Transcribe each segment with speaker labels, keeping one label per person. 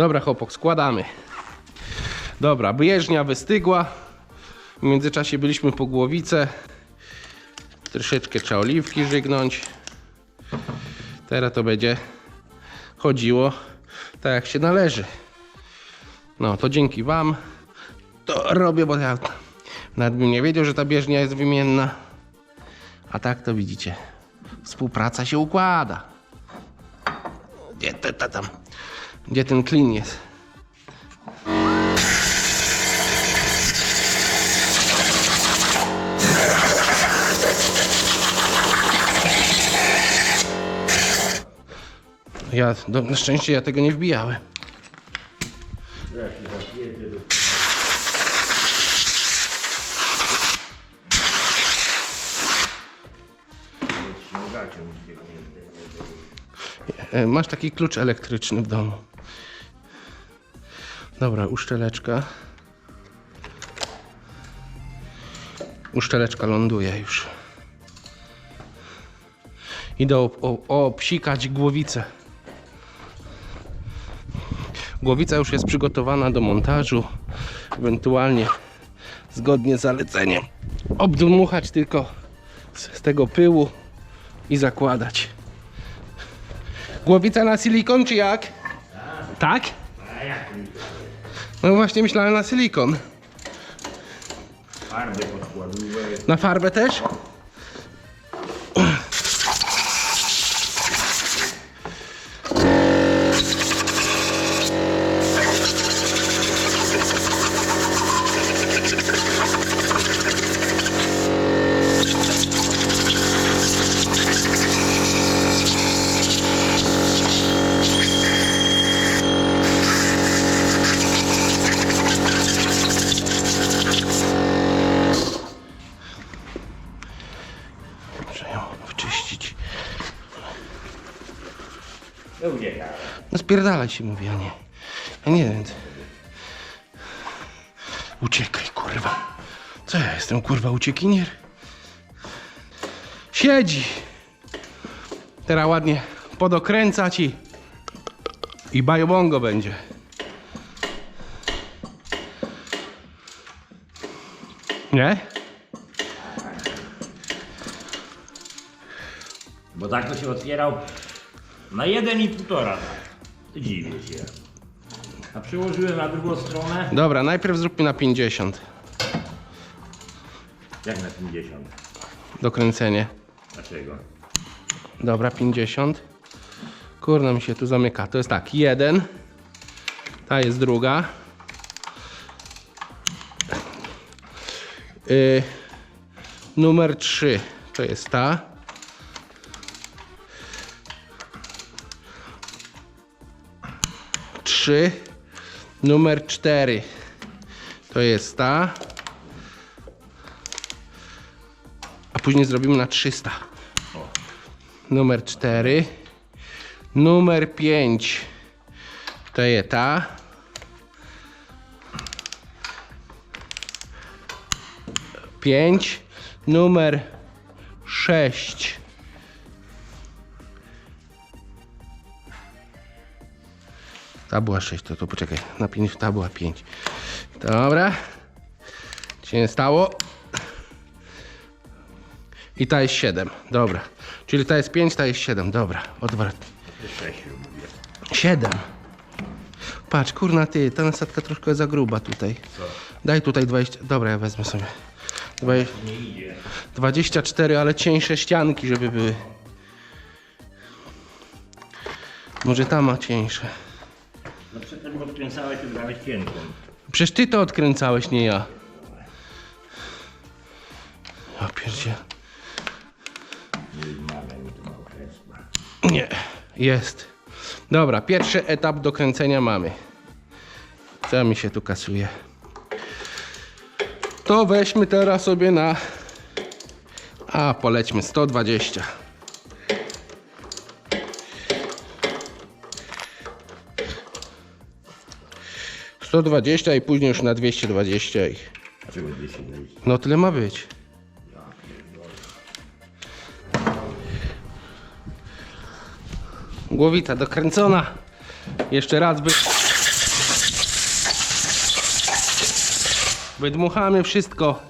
Speaker 1: Dobra, chłopok, składamy. Dobra, bieżnia wystygła. W międzyczasie byliśmy po głowice. Troszeczkę trzeba oliwki żygnąć. Teraz to będzie chodziło tak jak się należy. No to dzięki Wam to robię, bo ja nawet bym nie wiedział, że ta bieżnia jest wymienna. A tak to widzicie, współpraca się układa. Gdzie, te, tam, gdzie ten klin jest? Ja, do, na szczęście ja tego nie wbijałem. E, Masz taki klucz elektryczny w domu. Dobra, uszczeleczka. Uszczeleczka ląduje już. Idę ob- ob- obsikać głowicę. Głowica już jest przygotowana do montażu. Ewentualnie zgodnie z zaleceniem obdmuchać tylko z tego pyłu i zakładać. Głowica na silikon czy jak? Tak? No właśnie myślałem na silikon. Na farbę też? Spierdalaj się mówi, a nie. Ja nie wiem. Uciekaj, kurwa. Co ja jestem, kurwa, uciekinier? Siedzi. Teraz ładnie podokręcać i... I bajobongo będzie. Nie?
Speaker 2: Bo tak to się otwierał na jeden i półtora. Dziwię się. A przyłożyłem na drugą stronę.
Speaker 1: Dobra, najpierw zróbmy na 50
Speaker 2: Jak na 50?
Speaker 1: dokręcenie.
Speaker 2: Dlaczego?
Speaker 1: Dobra, 50. Kurna mi się tu zamyka. To jest tak, jeden. Ta jest druga. Y, numer 3 to jest ta. Trzy. Numer 4 to jest ta. A później zrobimy na 300 numer 4 numer 5 to jest ta pięć numer 6 ta była 6 to, to poczekaj na 5 ta była 5 dobra się nie stało i ta jest 7. Dobra. Czyli ta jest 5, ta jest 7. Dobra. Odwrotnie.
Speaker 2: 6 mówię.
Speaker 1: 7. Patrz, kurna ty, ta nasadka troszkę za gruba tutaj. Daj tutaj 20. Dobra, ja wezmę sobie. Dwaj-
Speaker 2: Nie idzie.
Speaker 1: 24, ale cieńsze ścianki, żeby były. Może ta ma cieńsze.
Speaker 2: No przedtem go odkręcałeś i brałeś cienką.
Speaker 1: Przecież ty to odkręcałeś, nie ja. Ja pierdzie.
Speaker 2: Nie
Speaker 1: jest. Dobra, pierwszy etap dokręcenia mamy. Co mi się tu kasuje? To weźmy teraz sobie na... A, polećmy 120. 120 i później już na 220 No tyle ma być. Głowita dokręcona. Jeszcze raz by... Wydmuchamy wszystko.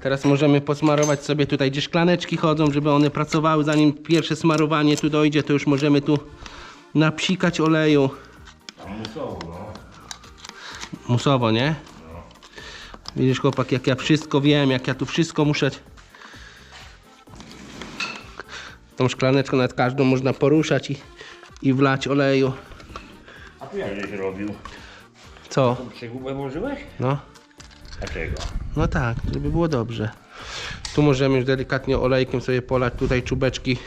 Speaker 1: Teraz możemy posmarować sobie tutaj, gdzie szklaneczki chodzą, żeby one pracowały. Zanim pierwsze smarowanie tu dojdzie, to już możemy tu napsikać oleju.
Speaker 2: Musowo, no.
Speaker 1: Musowo, nie? Widzisz chłopak, jak ja wszystko wiem, jak ja tu wszystko muszę... Tą szklaneczką nad każdą można poruszać i, i wlać oleju.
Speaker 2: A tu jak żeś robił?
Speaker 1: Co?
Speaker 2: Przegubę włożyłeś?
Speaker 1: No.
Speaker 2: Dlaczego?
Speaker 1: No tak, żeby było dobrze. Tu możemy już delikatnie olejkiem sobie polać tutaj czubeczki,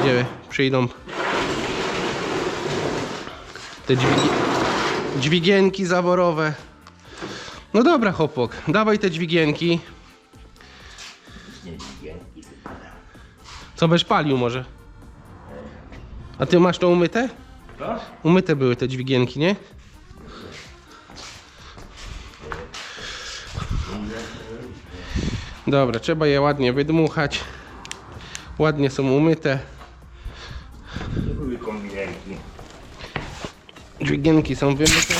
Speaker 1: gdzie przyjdą te dźwigi, dźwigienki zaworowe. No dobra, chłopok, dawaj te dźwigienki.
Speaker 2: Nie dźwigienki.
Speaker 1: Co byś palił może? A ty masz to umyte?
Speaker 2: Co?
Speaker 1: Umyte były te dźwigienki, nie? Dobra, trzeba je ładnie wydmuchać. Ładnie są umyte. Dźwigienki są wymyte.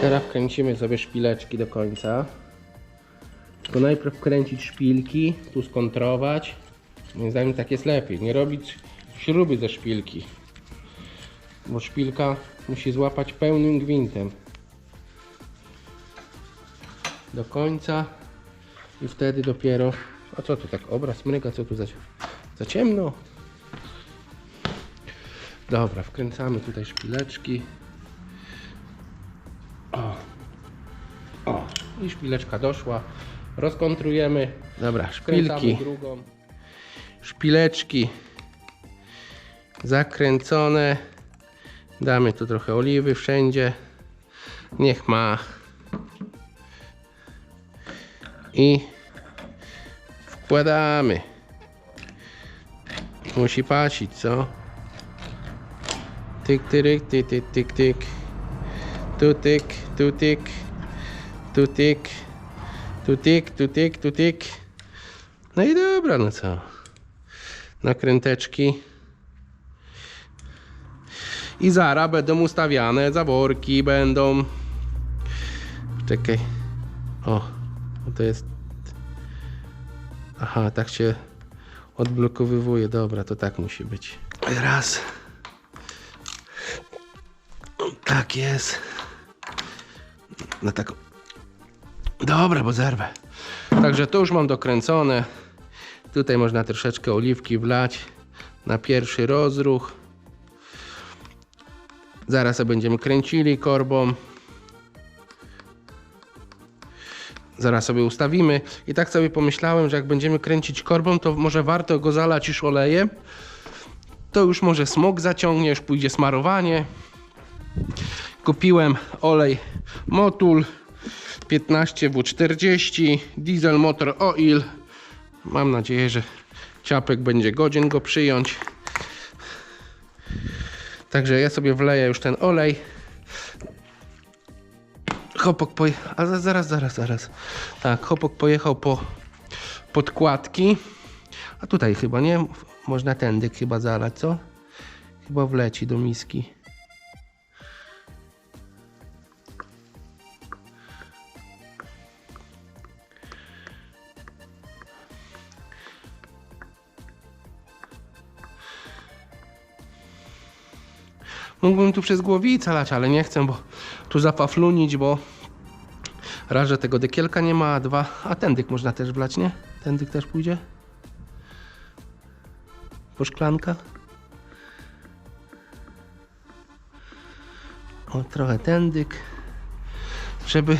Speaker 1: Teraz wkręcimy sobie szpileczki do końca. Tylko najpierw kręcić szpilki, tu skontrować. Moim zdaniem tak jest lepiej. Nie robić śruby ze szpilki. Bo szpilka musi złapać pełnym gwintem. Do końca. I wtedy dopiero... A co tu tak obraz mryga? Co tu za, za ciemno? Dobra, wkręcamy tutaj szpileczki. O. O. I szpileczka doszła. Rozkontrujemy. Dobra, szpilki. drugą. Szpileczki zakręcone. Damy tu trochę oliwy wszędzie. Niech ma. I wkładamy. Musi pasić, co? Tyk, tyryk, tyk, tyk, tyk, tyk. Tu tyk, tu tyk, tu tyk, tu tyk, tu tyk, tu tyk. No i dobra, no co? Nakręteczki. I zara będą ustawiane, zaworki będą. Czekaj. O, to jest. Aha, tak się odblokowywuje. Dobra, to tak musi być. Raz. Tak jest. Na taką. Dobra, bo zerwę. Także to już mam dokręcone. Tutaj można troszeczkę oliwki wlać na pierwszy rozruch. Zaraz będziemy kręcili korbą. Zaraz sobie ustawimy. I tak sobie pomyślałem, że jak będziemy kręcić korbą, to może warto go zalać już olejem. To już może smok zaciągnie, już pójdzie smarowanie. Kupiłem olej Motul 15W40 Diesel Motor Oil. Mam nadzieję, że ciapek będzie godzien go przyjąć. Także ja sobie wleję już ten olej. Chopok pojechał. A za- zaraz, zaraz, zaraz. Tak, chopok pojechał po podkładki. A tutaj chyba nie. Można tędy chyba zalać, co? Chyba wleci do miski. Mógłbym tu przez głowicę lać, ale nie chcę, bo tu zapaflunić, bo raz, że tego dekielka nie ma, a dwa, a tędyk można też wlać, nie? Tędyk też pójdzie? Po szklanka? O, trochę tędyk, żeby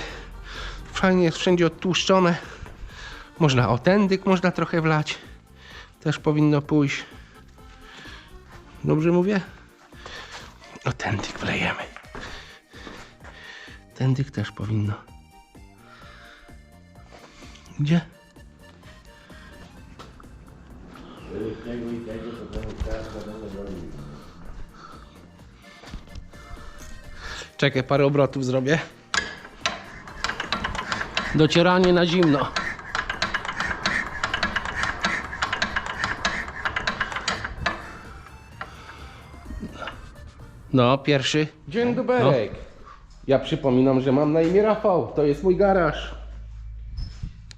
Speaker 1: fajnie jest wszędzie odtłuszczone. Można o tędyk można trochę wlać. Też powinno pójść. Dobrze mówię? No tędyk wlejemy. Tędyk też powinno. Gdzie? Czekaj, parę obrotów zrobię. Docieranie na zimno. No, pierwszy. Dzień dobry. Ja przypominam, że mam na imię Rafał. To jest mój garaż.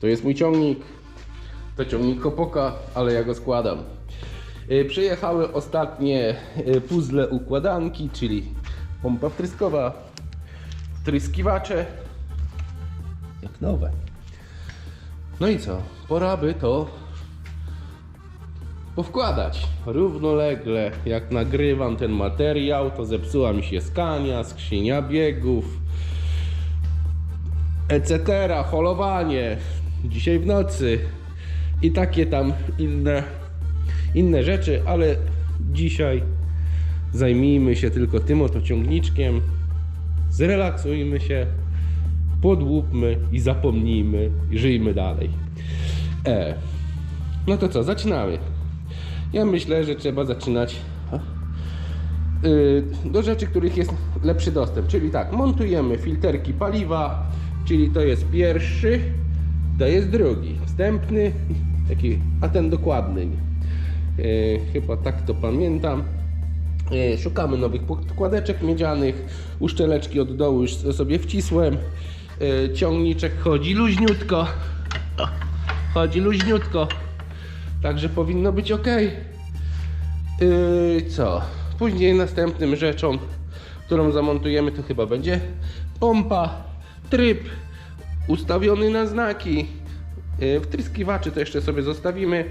Speaker 1: To jest mój ciągnik. To ciągnik Kopoka, ale ja go składam. Y, Przyjechały ostatnie y, puzzle układanki, czyli pompa wtryskowa, wtryskiwacze. Jak nowe. No i co? Pora by to powkładać równolegle. Jak nagrywam ten materiał, to zepsuła mi się skania, skrzynia biegów, etc. Holowanie dzisiaj w nocy i takie tam inne, inne rzeczy, ale dzisiaj zajmijmy się tylko tym oto ciągniczkiem. Zrelaksujmy się, podłupmy i zapomnijmy i żyjmy dalej. E. No to co, zaczynamy. Ja myślę, że trzeba zaczynać y, do rzeczy, których jest lepszy dostęp. Czyli tak, montujemy filterki paliwa, czyli to jest pierwszy, to jest drugi, wstępny, taki, a ten dokładny. Y, chyba tak to pamiętam. Y, Szukamy nowych podkładeczek miedzianych, uszczeleczki od dołu już sobie wcisłem. Ciągniczek chodzi luźniutko. Chodzi luźniutko. Także powinno być ok. Yy, co? Później następnym rzeczą, którą zamontujemy, to chyba będzie pompa, tryb ustawiony na znaki. Yy, wtryskiwaczy to jeszcze sobie zostawimy.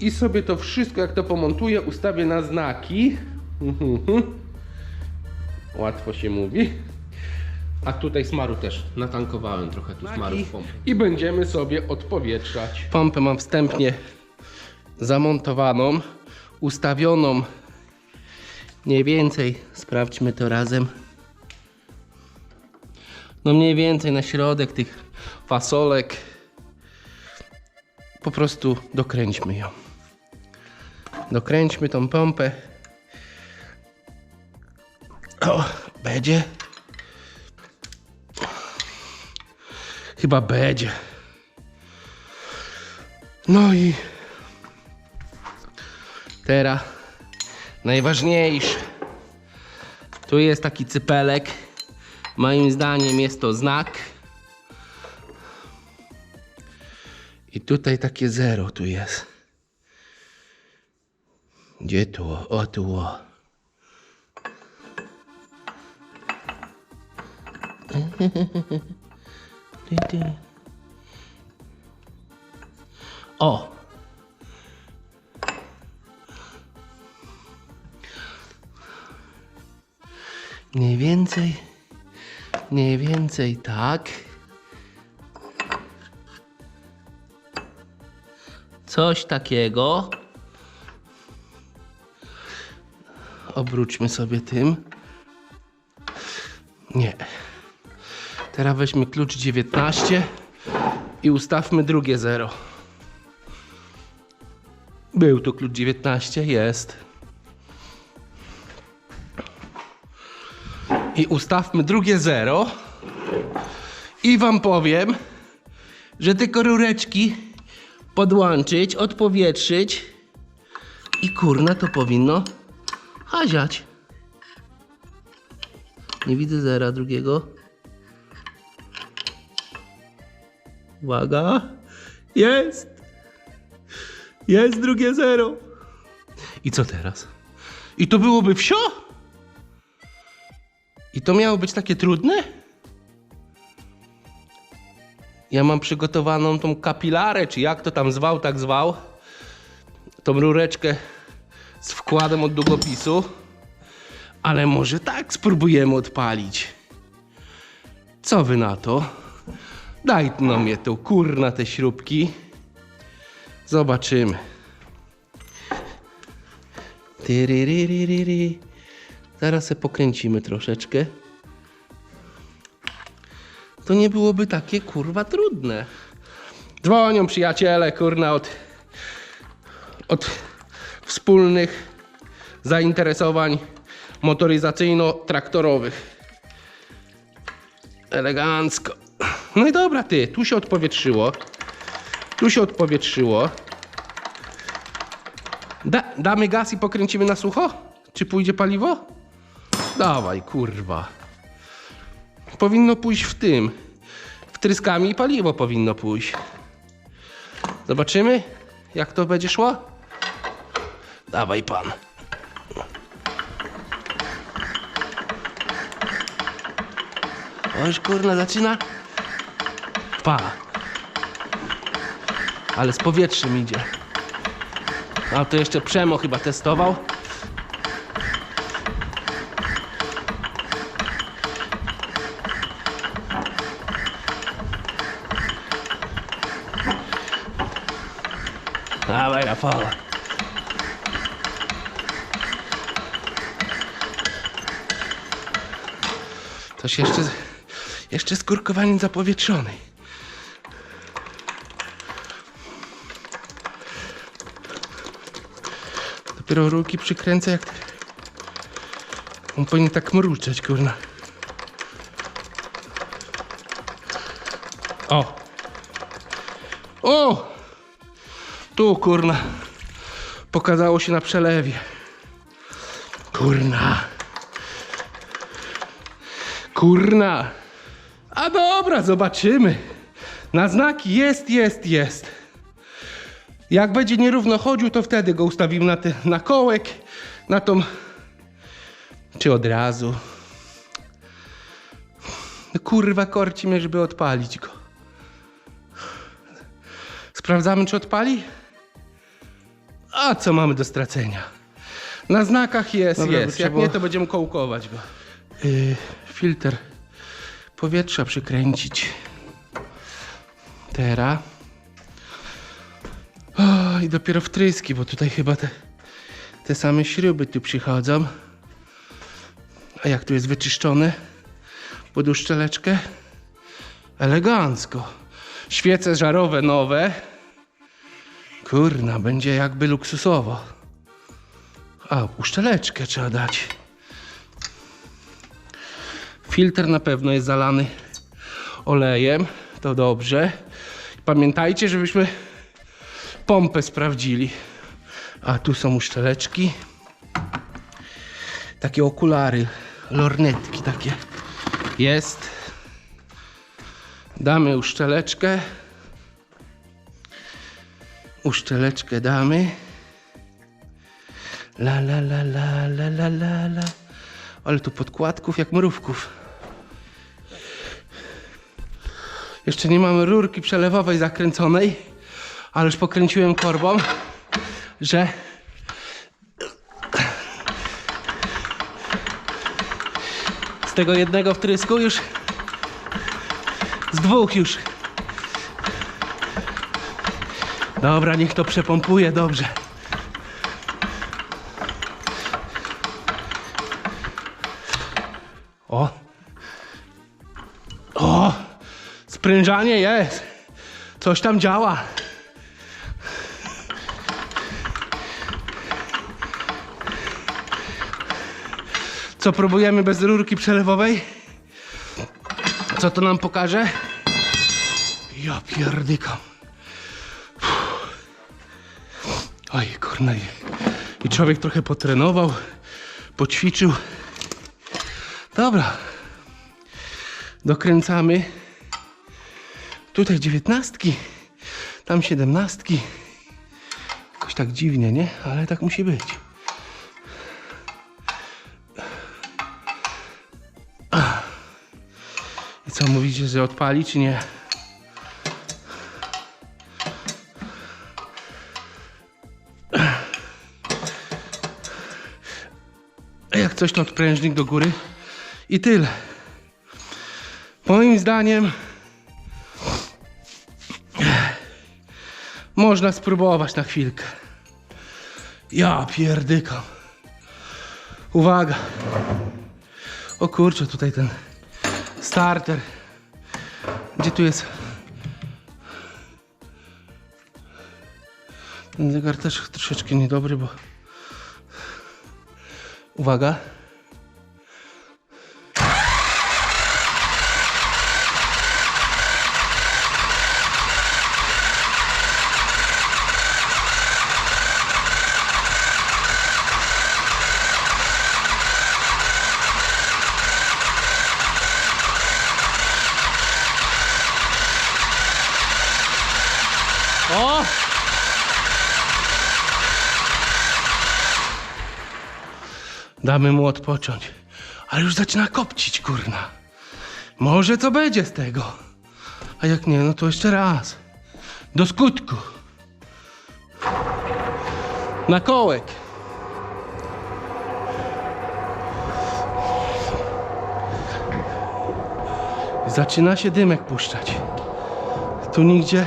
Speaker 1: I sobie to wszystko, jak to pomontuję, ustawię na znaki. Łatwo się mówi. A tutaj smaru też natankowałem trochę tu smaru w pompie. I będziemy sobie odpowietrzać. Pompę mam wstępnie zamontowaną, ustawioną mniej więcej, sprawdźmy to razem. No mniej więcej na środek tych fasolek. Po prostu dokręćmy ją. Dokręćmy tą pompę. O, będzie. Chyba będzie. No i teraz najważniejsze. Tu jest taki cypelek. Moim zdaniem jest to znak. I tutaj takie zero tu jest. Gdzie tu? O tu. O. O! Mniej więcej, mniej więcej tak. Coś takiego. Obróćmy sobie tym. Nie. Teraz weźmy klucz 19 i ustawmy drugie 0. Był tu klucz 19, jest. I ustawmy drugie 0. I wam powiem, że tylko rureczki podłączyć, odpowietrzyć i kurna to powinno haziać. Nie widzę zera drugiego. Uwaga. Jest. Jest drugie zero. I co teraz? I to byłoby wsio? I to miało być takie trudne? Ja mam przygotowaną tą kapilarę, czy jak to tam zwał, tak zwał. Tą rureczkę z wkładem od długopisu. Ale może tak spróbujemy odpalić. Co wy na to? Daj no mnie tu, kurna, te śrubki. Zobaczymy. Tyryryryryry. Zaraz se pokręcimy troszeczkę. To nie byłoby takie kurwa trudne. Dzwonią przyjaciele, kurna, od, od wspólnych zainteresowań motoryzacyjno-traktorowych. Elegancko. No i dobra, ty, tu się odpowietrzyło. Tu się odpowietrzyło. Da, damy gaz i pokręcimy na sucho? Czy pójdzie paliwo? Dawaj, kurwa. Powinno pójść w tym. Wtryskami i paliwo powinno pójść. Zobaczymy, jak to będzie szło? Dawaj pan. Oż kurna, zaczyna. Pa. Ale z powietrzem idzie. A to jeszcze Przemo chyba testował. Jeszcze, jeszcze skurkowanie zapowietrzony. Dopiero ruki przykręcę jak... On powinien tak mruczeć, kurna. O! O! Tu, kurna. Pokazało się na przelewie. Kurna. Kurna. A dobra, zobaczymy. Na znaki jest, jest, jest. Jak będzie nierówno chodził, to wtedy go ustawimy na, te, na kołek, na tą... Czy od razu. Kurwa, korci mnie, żeby odpalić go. Sprawdzamy, czy odpali? A co mamy do stracenia? Na znakach jest,
Speaker 3: Dobra,
Speaker 1: jest. Jak nie, to będziemy kołkować go. Yy, filtr powietrza przykręcić. Teraz. O, I dopiero wtryski, bo tutaj chyba te, te same śruby tu przychodzą. A jak tu jest wyczyszczone pod uszczeleczkę? Elegancko. Świece żarowe nowe. Kurna, będzie jakby luksusowo. A, uszczeleczkę trzeba dać. Filtr na pewno jest zalany olejem. To dobrze. Pamiętajcie, żebyśmy pompę sprawdzili. A tu są uszczeleczki. Takie okulary, lornetki takie. Jest. Damy uszczeleczkę. Uszczeleczkę damy. La la la la la la la. Ale tu podkładków jak mrówków. Jeszcze nie mamy rurki przelewowej zakręconej, ale już pokręciłem korbą, że z tego jednego wtrysku już z dwóch już. Dobra, niech to przepompuje dobrze. Sprężanie jest. Coś tam działa. Co próbujemy bez rurki przelewowej? Co to nam pokaże? Ja pierdykam. Oj, kurna. i- człowiek trochę potrenował, poćwiczył. Dobra. Dokręcamy. Tutaj dziewiętnastki, tam siedemnastki. Jakoś tak dziwnie, nie? Ale tak musi być. I co mówicie, że odpali czy nie? Jak coś to odprężnik do góry i tyle. Moim zdaniem można spróbować na chwilkę. Ja pierdykam. Uwaga. O kurczę, tutaj ten starter. Gdzie tu jest? Ten zegar też troszeczkę niedobry, bo... Uwaga. Damy mu odpocząć. Ale już zaczyna kopcić, kurna. Może co będzie z tego? A jak nie, no to jeszcze raz. Do skutku. Na kołek. Zaczyna się dymek puszczać. Tu nigdzie.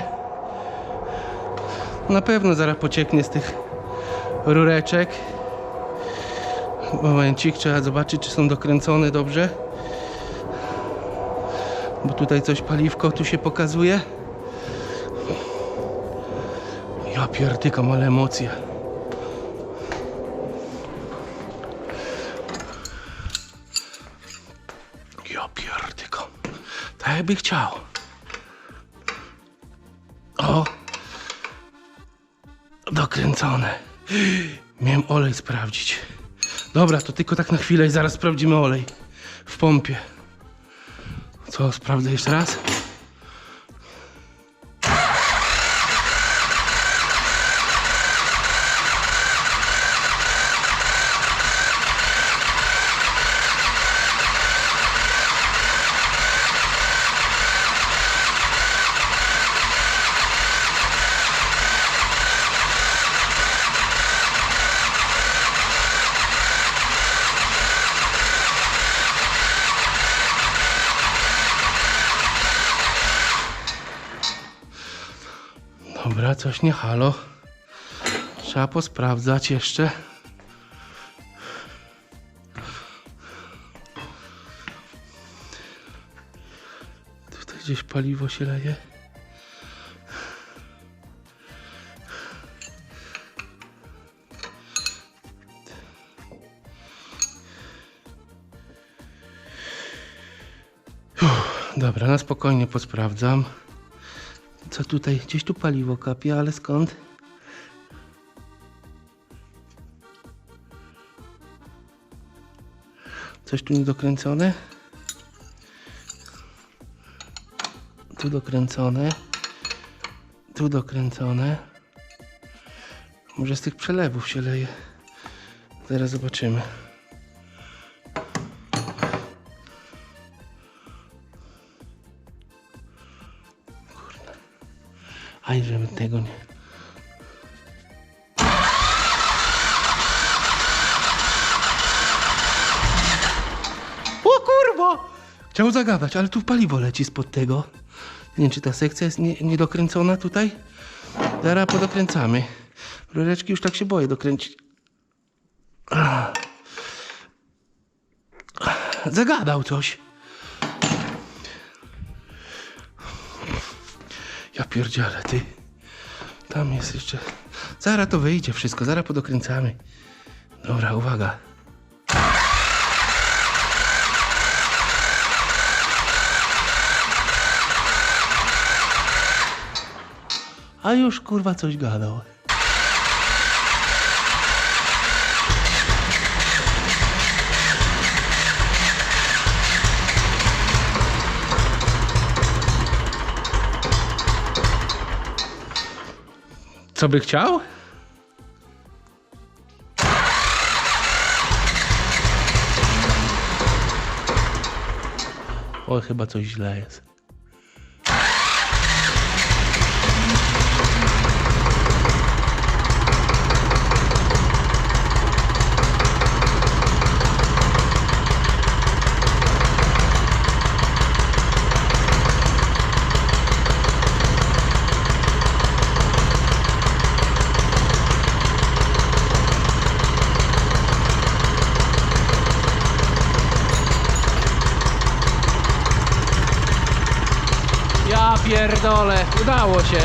Speaker 1: Na pewno zaraz pocieknie z tych rureczek. Momencik, trzeba zobaczyć, czy są dokręcone dobrze. Bo tutaj coś paliwko tu się pokazuje. Ja pierdykam, ale emocje. Ja pierdykam. Tak jakby chciał. O! Dokręcone. Miałem olej sprawdzić. Dobra, to tylko tak na chwilę i zaraz sprawdzimy olej w pompie. Co, sprawdzę jeszcze raz? Coś nie halo. Trzeba posprawdzać jeszcze. Tutaj gdzieś paliwo się leje. Dobra, na spokojnie posprawdzam. Co tutaj? Gdzieś tu paliwo kapie, ale skąd? Coś tu niedokręcone? Tu dokręcone. Tu dokręcone. Może z tych przelewów się leje. Zaraz zobaczymy. Aj, żeby tego nie. O kurwa! Chciał zagadać, ale tu paliwo leci spod tego. Nie wiem, czy ta sekcja jest nie- niedokręcona tutaj? Zaraz podokręcamy. Rureczki już tak się boję dokręcić. Zagadał coś. Ja pierdzielę, ty. Tam jest jeszcze... Zaraz to wyjdzie wszystko, zaraz podokręcamy. Dobra, uwaga. A już kurwa coś gadał. Co by chciał? O, chyba coś źle jest. Ja pierdolę, udało się.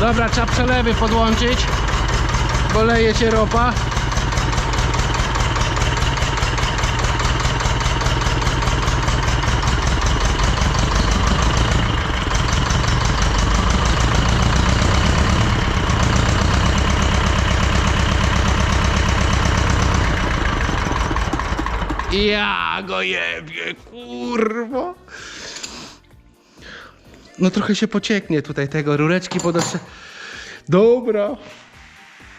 Speaker 1: Dobra, trzeba przelewy podłączyć, bo leje się ropa. Ja go jebie, kurwo. No trochę się pocieknie tutaj tego, rureczki podotrze. Dobra.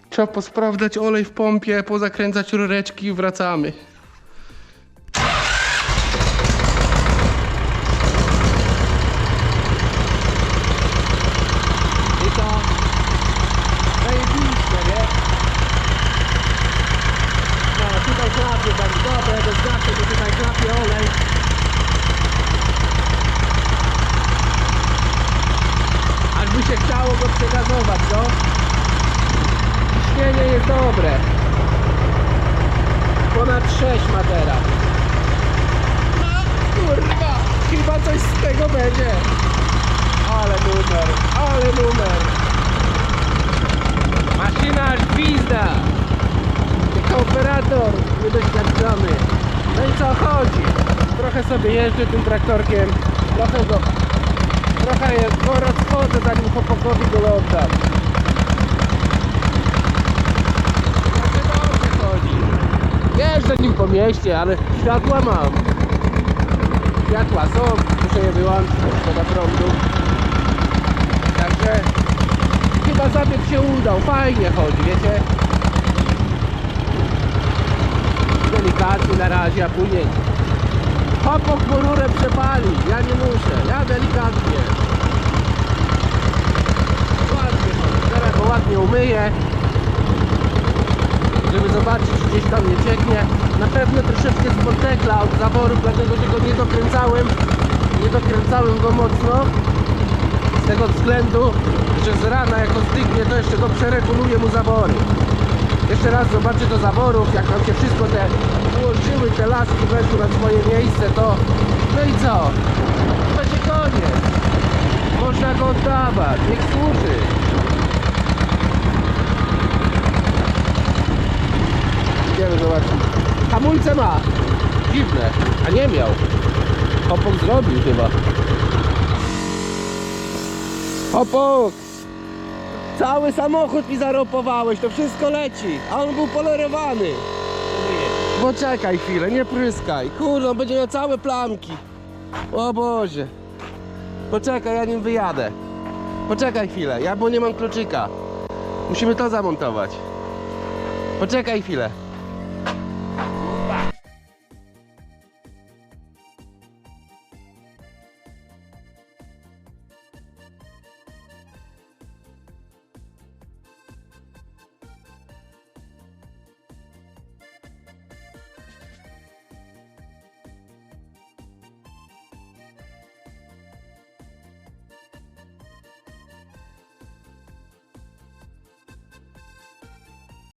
Speaker 1: Trzeba posprawdzać olej w pompie, pozakręcać rureczki i wracamy. I to zajebiście, nie? No, tutaj klapie bardzo dobre, to znaczy, że tutaj klapie olej. Aż by się chciało go przegazować, no. Ciśnienie jest dobre. Ponad 6 ma teraz. No, kurwa, chyba coś z tego będzie. Ale numer, ale numer. Maszyna aż gwizda. Jako operator niedoświadczony. No i co chodzi? Trochę sobie jeżdżę tym traktorkiem. Trochę go... Trochę je go rozchodzę zanim chłopakowi go oddam. Znaczy dobrze chodzi. Jeżdżę nim po mieście, ale światła mam. Światła są, muszę je wyłączyć, szkoda prądu. Także chyba zabieg się udał, fajnie chodzi, wiecie? Delikatnie na razie, a później hopok mu rurę przepali, ja nie muszę, ja delikatnie. Ładnie teraz go ładnie umyję, żeby zobaczyć, czy gdzieś tam nie cieknie. Na pewno troszeczkę spodekla od zaworu, dlatego że go nie dokręcałem, nie dokręcałem go mocno. Z tego względu, że z rana jak on stygnie, to jeszcze go przereguluję mu zawory. Jeszcze raz zobaczę do zaworów, jak nam się wszystko te ułożyły, te laski weszły na swoje miejsce, to no i co? Będzie koniec. Można go oddawać, niech służy. Idziemy zobaczyć. Hamulce ma. Dziwne, a nie miał. Hopok zrobił chyba. Hopok! Cały samochód mi zaropowałeś, to wszystko leci, a on był polerowany. Poczekaj chwilę, nie pryskaj. Kurde, on będzie miał całe plamki. O Boże. Poczekaj, ja nim wyjadę. Poczekaj chwilę, ja bo nie mam kluczyka. Musimy to zamontować. Poczekaj chwilę.